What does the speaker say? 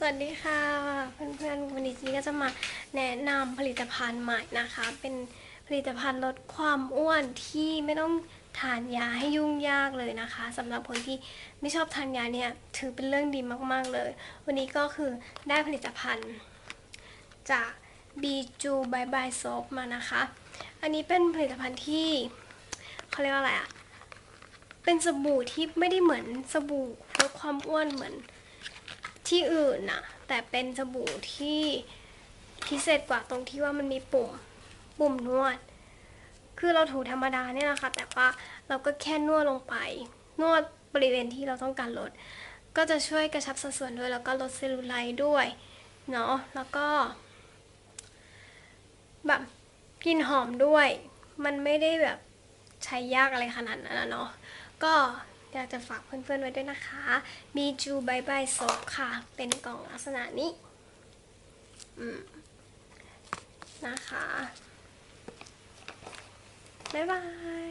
สวัสดีค่ะเพื่อนๆวันนี้จีก็จะมาแนะนำผลิตภัณฑ์ใหม่นะคะ เป็นผลิตภัณฑ์ลดความอ้วนที่ไม่ต้องทานยาให้ยุ่งยากเลยนะคะสำหรับคนที่ไม่ชอบทานยาเนี่ยถือเป็นเรื่องดีมากๆเลย วันนี้ก็คือได้ผลิตภัณฑ์จากบีจูบายบายโซฟมานะคะ อันนี้เป็นผลิตภัณฑ์ที่เขาเรียกว่าอะไรอะเป็นสบู่ที่ไม่ได้เหมือนสบู่ลดความอ้วนเหมือน ที่อื่นน่ะแต่เป็นสบู่ที่พิเศษกว่าตรงที่ว่ามันมีปุ่มปุ่มนวด คือเราถูธรรมดาเนี่ยนะคะ แต่ว่าเราก็แค่นวดลงไป นวดบริเวณที่เราต้องการลด ก็จะช่วยกระชับสัดส่วนด้วยแล้วก็ลดเซลลูไลท์ด้วยเนาะแล้วก็แบบกลิ่นหอมด้วย มันไม่ได้แบบใช้ยากอะไรขนาดนั้นนะเนาะก็ อยากจะฝากเพื่อนๆไว้ด้วยนะคะ มีจูบายบายซบค่ะ เป็นกล่องลักษณะนี้ อืม นะคะ บ๊ายบาย